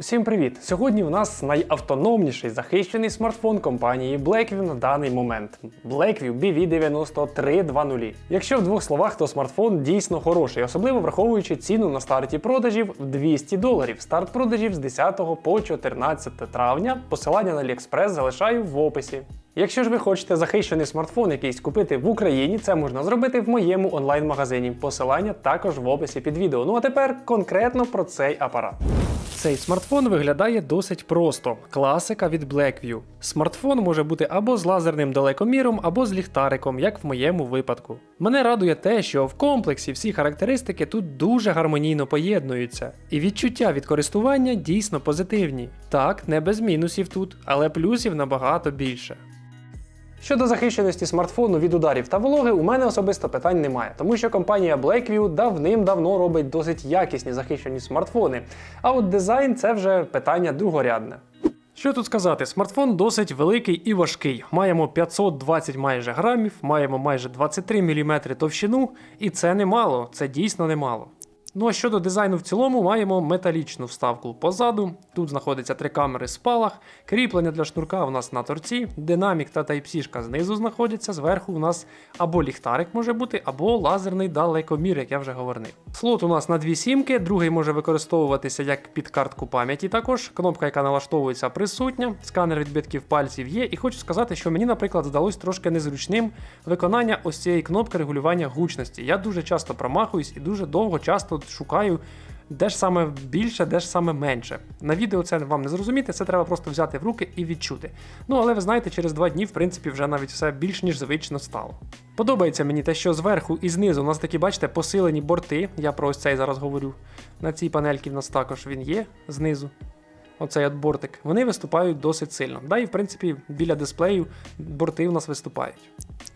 Усім привіт! Сьогодні у нас найавтономніший захищений смартфон компанії Blackview на даний момент Blackview BV9320. Якщо в двох словах, то смартфон дійсно хороший, особливо враховуючи ціну на старті продажів в 200 доларів. Старт продажів з 10 по 14 травня. Посилання на AliExpress залишаю в описі. Якщо ж ви хочете захищений смартфон якийсь купити в Україні, це можна зробити в моєму онлайн-магазині. Посилання також в описі під відео. Ну а тепер конкретно про цей апарат. Цей смартфон виглядає досить просто. Класика від Blackview. Смартфон може бути або з лазерним далекоміром, або з ліхтариком, як в моєму випадку. Мене радує те, що в комплексі всі характеристики тут дуже гармонійно поєднуються, і відчуття від користування дійсно позитивні. Так, не без мінусів тут, але плюсів набагато більше. Щодо захищеності смартфону від ударів та вологи, у мене особисто питань немає, тому що компанія Blackview давним-давно робить досить якісні захищені смартфони. А от дизайн це вже питання другорядне. Що тут сказати, смартфон досить великий і важкий. Маємо 520 майже грамів, маємо майже 23 мм товщину, і це немало, це дійсно немало. Ну а щодо дизайну в цілому, маємо металічну вставку позаду. Тут знаходиться три камери спалах, кріплення для шнурка у нас на торці, динамік та Type-C знизу знаходяться. Зверху у нас або ліхтарик може бути, або лазерний далекомір, як я вже говорив. Слот у нас на дві сімки, другий може використовуватися як під картку пам'яті. Також кнопка, яка налаштовується, присутня. Сканер відбитків пальців є. І хочу сказати, що мені, наприклад, здалось трошки незручним виконання ось цієї кнопки регулювання гучності. Я дуже часто промахуюсь і дуже довго часто шукаю. Де ж саме більше, де ж саме менше. На відео це вам не зрозуміти, це треба просто взяти в руки і відчути. Ну, але ви знаєте, через два дні, в принципі, вже навіть все більш ніж звично стало. Подобається мені те, що зверху і знизу у нас такі, бачите, посилені борти. Я про ось цей зараз говорю. На цій панельці в нас також він є знизу. Оцей от бортик, вони виступають досить сильно. Да, і в принципі біля дисплею борти у нас виступають.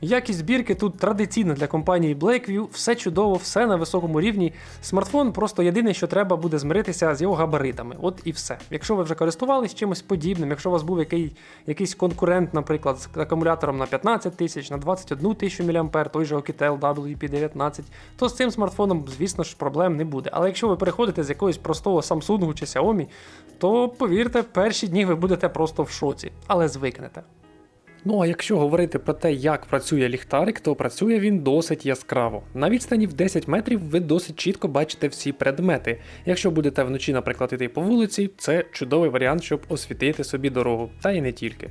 Якість збірки тут традиційна для компанії Blackview, все чудово, все на високому рівні. Смартфон просто єдине, що треба буде змиритися з його габаритами. От і все. Якщо ви вже користувались чимось подібним, якщо у вас був який, якийсь конкурент, наприклад, з акумулятором на 15 тисяч, на 21 тисячу мАh, той же Oukitel WP19, то з цим смартфоном, звісно ж, проблем не буде. Але якщо ви переходите з якогось простого Samsung чи Xiaomi, то повірте, перші дні ви будете просто в шоці, але звикнете. Ну а якщо говорити про те, як працює ліхтарик, то працює він досить яскраво. На відстані в 10 метрів ви досить чітко бачите всі предмети. Якщо будете вночі, наприклад, йти по вулиці, це чудовий варіант, щоб освітити собі дорогу, та й не тільки.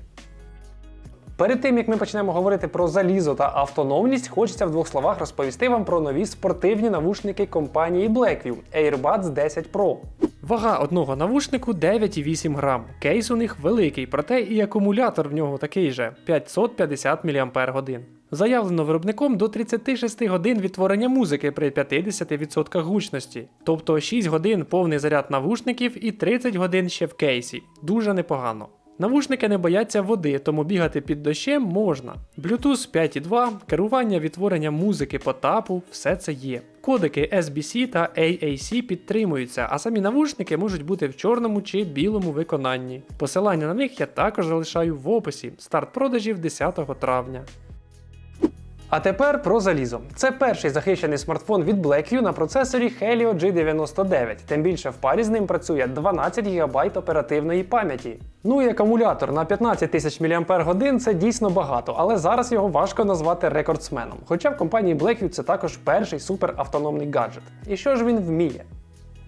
Перед тим як ми почнемо говорити про залізо та автономність, хочеться в двох словах розповісти вам про нові спортивні навушники компанії Blackview AirBuds 10 Pro. Вага одного навушнику 9,8 грам. Кейс у них великий, проте і акумулятор в нього такий же 550 мАч. Заявлено виробником до 36 годин відтворення музики при 50% гучності, тобто 6 годин повний заряд навушників і 30 годин ще в кейсі. Дуже непогано. Навушники не бояться води, тому бігати під дощем можна. Bluetooth 5.2, керування відтворення музики по тапу, все це є. Кодики SBC та AAC підтримуються, а самі навушники можуть бути в чорному чи білому виконанні. Посилання на них я також залишаю в описі. Старт продажів 10 травня. А тепер про залізо. Це перший захищений смартфон від Blackview на процесорі Helio G99. Тим більше в парі з ним працює 12 ГБ оперативної пам'яті. Ну і акумулятор на 15 тисяч мАч це дійсно багато, але зараз його важко назвати рекордсменом. Хоча в компанії Blackview це також перший суперавтономний гаджет. І що ж він вміє?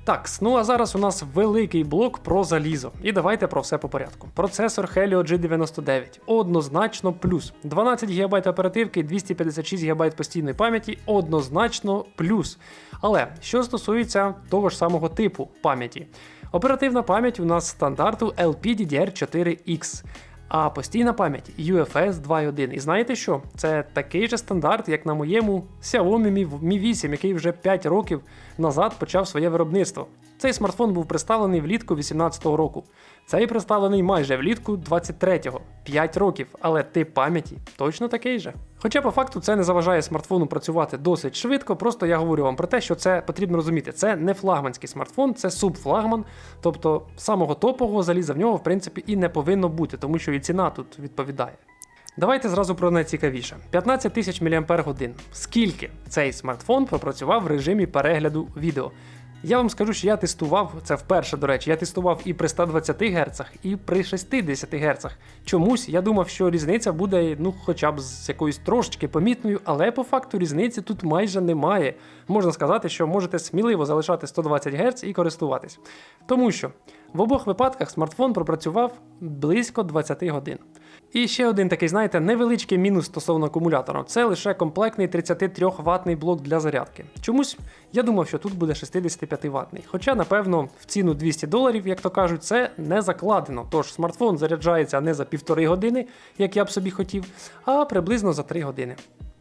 Так, ну а зараз у нас великий блок про залізо. І давайте про все по порядку. Процесор Helio G99 однозначно плюс. 12 ГБ оперативки, 256 ГБ постійної пам'яті однозначно плюс. Але що стосується того ж самого типу пам'яті, оперативна пам'ять у нас стандарту LPDDR4X. А постійна пам'ять UFS 2.1. І знаєте що? Це такий же стандарт, як на моєму Xiaomi Mi 8, який вже 5 років назад почав своє виробництво. Цей смартфон був представлений влітку 2018 року. Цей представлений майже влітку 23-го, 5 років, але тип пам'яті точно такий же. Хоча по факту це не заважає смартфону працювати досить швидко, просто я говорю вам про те, що це потрібно розуміти. Це не флагманський смартфон, це субфлагман, тобто самого топового заліза в нього в принципі і не повинно бути, тому що і ціна тут відповідає. Давайте зразу про найцікавіше: 15 тисяч мАч. Скільки цей смартфон пропрацював в режимі перегляду відео? Я вам скажу, що я тестував це вперше, до речі, я тестував і при 120 Гц, і при 60 Гц. Чомусь я думав, що різниця буде ну, хоча б з якоюсь трошечки помітною, але по факту різниці тут майже немає. Можна сказати, що можете сміливо залишати 120 Гц і користуватись. Тому що в обох випадках смартфон пропрацював близько 20 годин. І ще один такий, знаєте, невеличкий мінус стосовно акумулятора. Це лише комплектний 33 ватний блок для зарядки. Чомусь я думав, що тут буде 65 ватний. Хоча, напевно, в ціну 200 доларів, як то кажуть, це не закладено. Тож смартфон заряджається не за півтори години, як я б собі хотів, а приблизно за 3 години.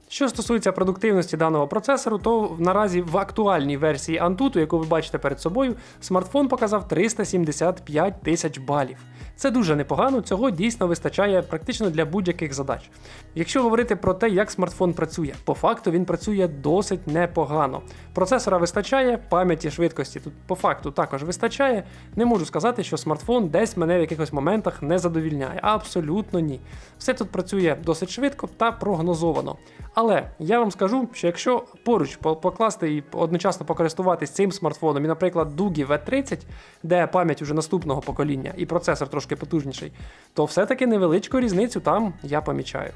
Що стосується продуктивності даного процесору, то наразі в актуальній версії Antutu, яку ви бачите перед собою, смартфон показав 375 тисяч балів. Це дуже непогано, цього дійсно вистачає практично для будь-яких задач. Якщо говорити про те, як смартфон працює, по факту він працює досить непогано. Процесора вистачає, пам'яті швидкості тут по факту також вистачає. Не можу сказати, що смартфон десь мене в якихось моментах не задовільняє. Абсолютно ні. Все тут працює досить швидко та прогнозовано. Але я вам скажу, що якщо поруч покласти і одночасно покористуватись цим смартфоном, і, наприклад, Дугі V30, де пам'ять уже наступного покоління і процесор трошки потужніший, то все-таки невеличку різницю там я помічаю.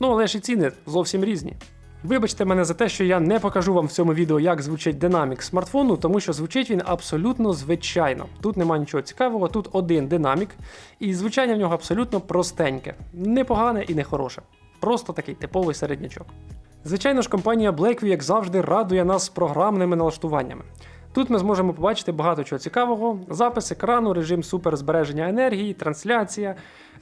Ну але ж і ціни зовсім різні. Вибачте мене за те, що я не покажу вам в цьому відео, як звучить динамік смартфону, тому що звучить він абсолютно звичайно. Тут немає нічого цікавого, тут один динамік, і звучання в нього абсолютно простеньке, не погане і не хороше. Просто такий типовий середнячок. Звичайно ж, компанія Blackview, як завжди, радує нас програмними налаштуваннями. Тут ми зможемо побачити багато чого цікавого: запис екрану, режим суперзбереження енергії, трансляція,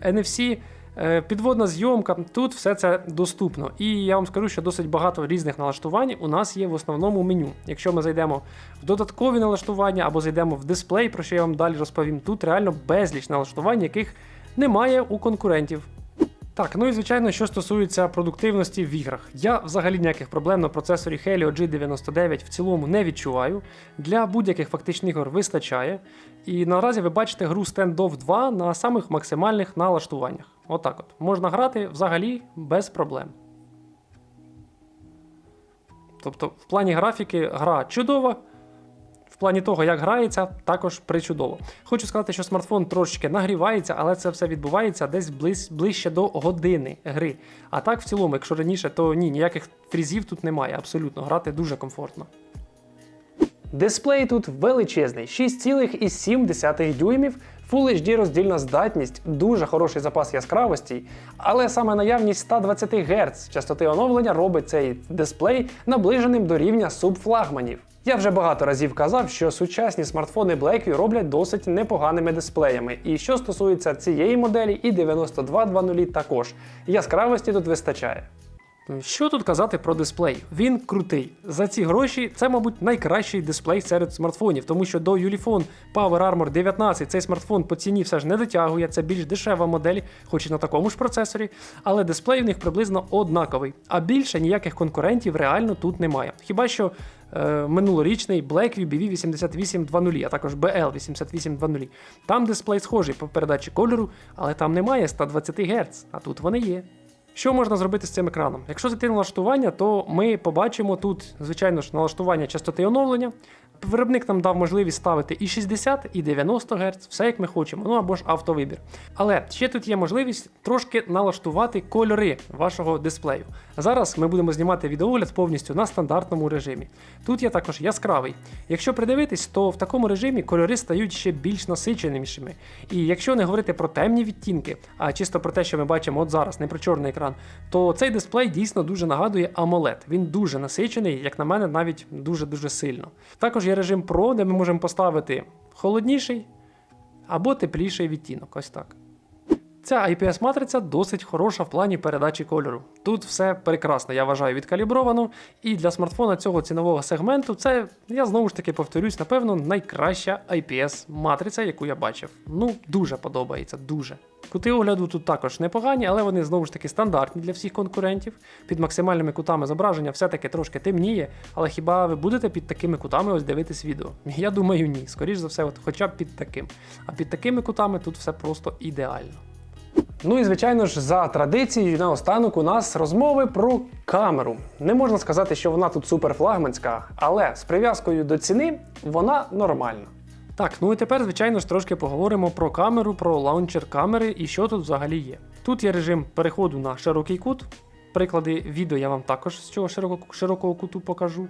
NFC, е, підводна зйомка. Тут все це доступно. І я вам скажу, що досить багато різних налаштувань у нас є в основному меню. Якщо ми зайдемо в додаткові налаштування або зайдемо в дисплей, про що я вам далі розповім, тут реально безліч налаштувань, яких немає у конкурентів. Так, ну і звичайно, що стосується продуктивності в іграх. Я взагалі ніяких проблем на процесорі Helio G99 в цілому не відчуваю. Для будь-яких фактичних ігор вистачає. І наразі ви бачите гру Standoff 2 на самих максимальних налаштуваннях. Отак от. Можна грати взагалі без проблем. Тобто, в плані графіки гра чудова. Плані того, як грається, також причудово. Хочу сказати, що смартфон трошечки нагрівається, але це все відбувається десь близь, ближче до години гри. А так, в цілому, якщо раніше, то ні, ніяких фрізів тут немає. Абсолютно, грати дуже комфортно. Дисплей тут величезний, 6,7 дюймів, Full HD роздільна здатність, дуже хороший запас яскравості, але саме наявність 120 Гц частоти оновлення робить цей дисплей наближеним до рівня субфлагманів. Я вже багато разів казав, що сучасні смартфони Blackview роблять досить непоганими дисплеями. І що стосується цієї моделі, і 9220 також. Яскравості тут вистачає. Що тут казати про дисплей? Він крутий. За ці гроші це, мабуть, найкращий дисплей серед смартфонів, тому що до Ulefone Power Armor 19 цей смартфон по ціні все ж не дотягує, це більш дешева модель, хоч і на такому ж процесорі, але дисплей у них приблизно однаковий. А більше ніяких конкурентів реально тут немає. Хіба що минулорічний Blackview BV8820, а також BL8820. Там дисплей схожий по передачі кольору, але там немає 120 Гц, а тут вони є. Що можна зробити з цим екраном? Якщо зайти на налаштування, то ми побачимо тут, звичайно ж, налаштування частоти оновлення. Виробник нам дав можливість ставити і 60, і 90 Гц, все як ми хочемо, ну або ж автовибір. Але ще тут є можливість трошки налаштувати кольори вашого дисплею. Зараз ми будемо знімати відеогляд повністю на стандартному режимі. Тут є також яскравий. Якщо придивитись, то в такому режимі кольори стають ще більш насиченішими. І якщо не говорити про темні відтінки, а чисто про те, що ми бачимо от зараз, не про чорний екран, то цей дисплей дійсно дуже нагадує AMOLED. Він дуже насичений, як на мене, навіть дуже-дуже сильно. Також є режим Pro, де ми можемо поставити холодніший або тепліший відтінок. Ось так. Ця IPS-матриця досить хороша в плані передачі кольору. Тут все прекрасно, я вважаю, відкалібровано. І для смартфона цього цінового сегменту це, я знову ж таки повторюсь, напевно, найкраща IPS-матриця, яку я бачив. Ну, дуже подобається, дуже. Кути огляду тут також непогані, але вони знову ж таки стандартні для всіх конкурентів. Під максимальними кутами зображення все-таки трошки темніє, але хіба ви будете під такими кутами ось дивитись відео? Я думаю, ні. Скоріш за все, от хоча б під таким. А під такими кутами тут все просто ідеально. Ну і звичайно ж, за традицією, наостанок у нас розмови про камеру. Не можна сказати, що вона тут суперфлагманська, але з прив'язкою до ціни вона нормальна. Так, ну і тепер, звичайно ж, трошки поговоримо про камеру, про лаунчер камери і що тут взагалі є. Тут є режим переходу на широкий кут. Приклади відео я вам також з цього широко- широкого куту покажу.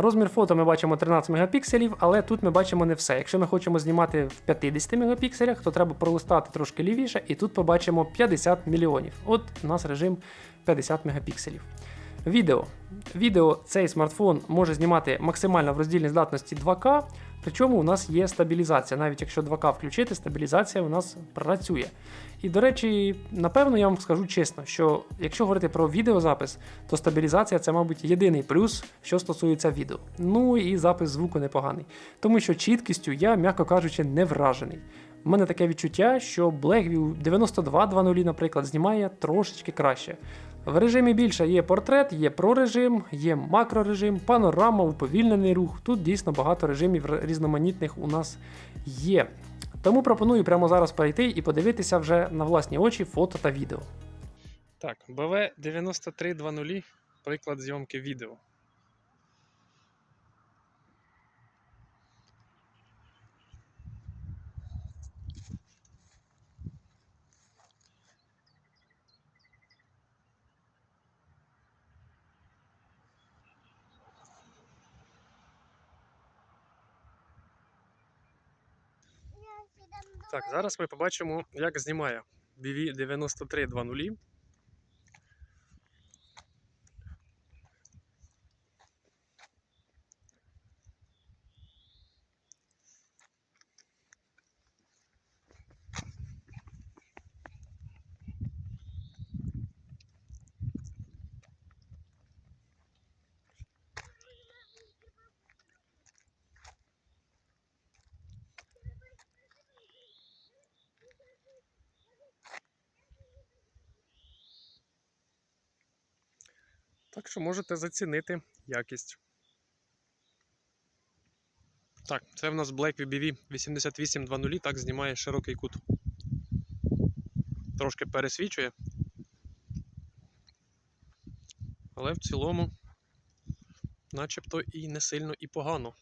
Розмір фото ми бачимо 13 мегапікселів, але тут ми бачимо не все. Якщо ми хочемо знімати в 50 мегапікселях, то треба пролистати трошки лівіше, і тут побачимо 50 мільйонів. От у нас режим 50 мегапікселів. Відео. Відео цей смартфон може знімати максимально в роздільній здатності 2К, причому у нас є стабілізація. Навіть якщо 2К включити, стабілізація у нас працює. І до речі, напевно, я вам скажу чесно, що якщо говорити про відеозапис, то стабілізація це, мабуть, єдиний плюс, що стосується відео. Ну і запис звуку непоганий. Тому що чіткістю я, м'яко кажучи, не вражений. У мене таке відчуття, що Blackview 92.2.0, наприклад, знімає трошечки краще. В режимі більше є портрет, є прорежим, є макрорежим, панорама, уповільнений рух. Тут дійсно багато режимів різноманітних у нас є. Тому пропоную прямо зараз перейти і подивитися вже на власні очі фото та відео. Так, BV 9320, приклад зйомки відео. Так, зараз ми побачимо, як знімає BV9320 Так що можете зацінити якість. Так, це в нас Black VBV 8820, так знімає широкий кут. Трошки пересвічує. Але в цілому, начебто і не сильно і погано.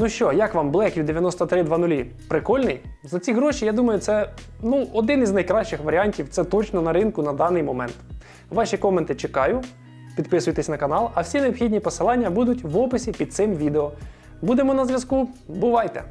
Ну що, як вам Blackview 9320? Прикольний? За ці гроші, я думаю, це ну, один із найкращих варіантів. Це точно на ринку на даний момент. Ваші коменти чекаю. Підписуйтесь на канал, а всі необхідні посилання будуть в описі під цим відео. Будемо на зв'язку. Бувайте!